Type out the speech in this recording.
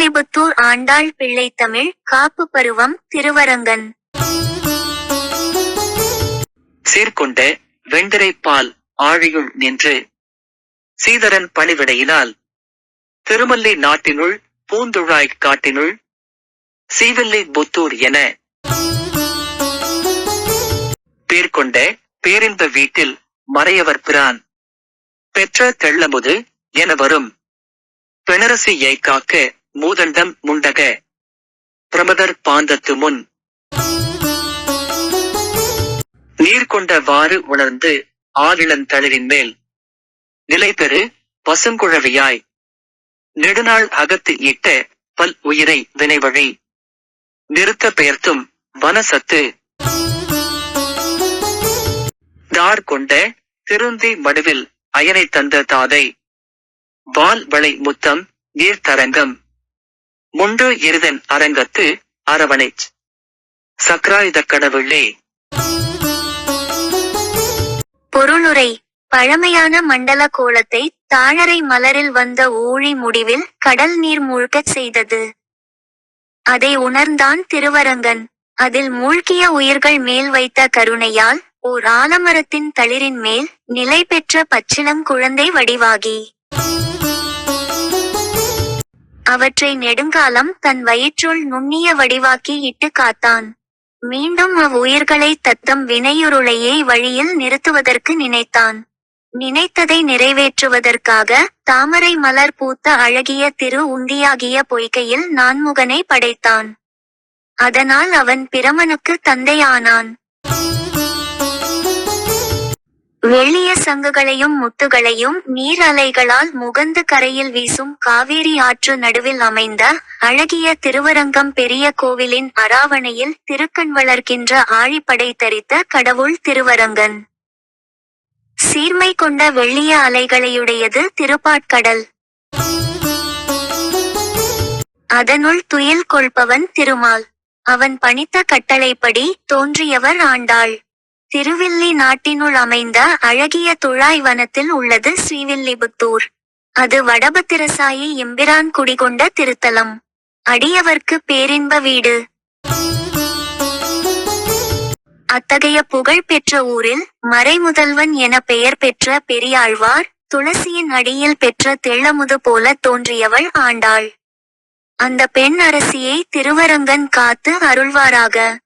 ஸ்ரீவில்லிபுத்தூர் ஆண்டாள் பிள்ளைத்தமிழ் காப்பு பருவம் திருவரங்கன். சீர்கொண்ட வெண்திரைப்பால் ஆழியுள் நின்று சீதரன் பணிவிடையினால் திருமல்லி நாட்டினுள் பூந்துழாய் காட்டினுள் சீவில்லி புத்தூர் என பேர் கொண்ட பேரின்ப வீட்டில் மறையவர் பிரான். பெற்ற தெள்ளமுது என வரும் பெணரசி காக்க மூதண்டம் முண்டக. பிரமதர் பாந்தத்து முன். நீர் கொண்டவாறு உணர்ந்து ஆகிழந்தளிரின் மேல். நிலை பெறு பசுங்குழவியாய் நெடுநாள் அகத்து இட்ட பல் உயிரை வினைவழி. நிறுத்த பெயர்த்தும் வனசத்து. தார் கொண்ட திருந்தி மடுவில் அயனை தந்த தாதை. வால் வளை முத்தம் நீர்த்தரங்கம். முண்டு இருதன் அரங்கத்து அரவணைச். சக்ராயுத கடவுளே. பொருளுரை பழமையான மண்டல கோலத்தை தாழரை மலரில் வந்த ஊழி முடிவில் கடல் நீர் மூழ்கச் செய்தது. அதை உணர்ந்தான் திருவரங்கன். அதில் மூழ்கிய உயிர்கள் மேல் வைத்த கருணையால் ஓர் ஆலமரத்தின் தளிரின் மேல் நிலை பெற்ற பச்சிளம் குழந்தை வடிவாகி. அவற்றை நெடுங்காலம் தன் வயிற்றுள் நுண்ணிய வடிவாக்கி இட்டு காத்தான். மீண்டும் அவ்வுயிர்களை தத்தம் வினையுருளையே வழியில் நிறுத்துவதற்கு நினைத்தான். நினைத்ததை நிறைவேற்றுவதற்காக தாமரை மலர் பூத்த அழகிய திரு உந்தியாகிய பொய்கையில் நான்முகனை படைத்தான். அதனால் அவன் பிரமனுக்கு தந்தையானான். வெள்ளிய சங்குகளையும் முத்துகளையும் நீர் அலைகளால் முகந்து கரையில் வீசும் காவேரி ஆற்று நடுவில் அமைந்த அழகிய திருவரங்கம் பெரிய கோவிலின் அராவணையில் திருக்கண் வளர்க்கின்ற ஆழிப்படை தரித்த கடவுள் திருவரங்கன். சீர்மை கொண்ட வெள்ளிய அலைகளையுடையது திருப்பாட்கடல். அதனுள் துயில் கொள்பவன் திருமால். அவன் பணித்த கட்டளைப்படி தோன்றியவர் ஆண்டாள். திருவில்லி நாட்டினுள் அமைந்த அழகிய துழாய் வனத்தில் உள்ளது ஸ்ரீவில்லிபுத்தூர். அது வடபத்திரசாயி எம்பிரான் குடிகொண்ட திருத்தலம். அடியவர்க்கு பேரின்ப வீடு. அத்தகைய புகழ் பெற்ற ஊரில் மறைமுதல்வன் என பெயர் பெற்ற பெரியாழ்வார் துளசியின் அடியில் பெற்ற தெள்ளமுது போல தோன்றியவள் ஆண்டாள். அந்த பெண் அரசியை திருவரங்கன் காத்து அருள்வாராக.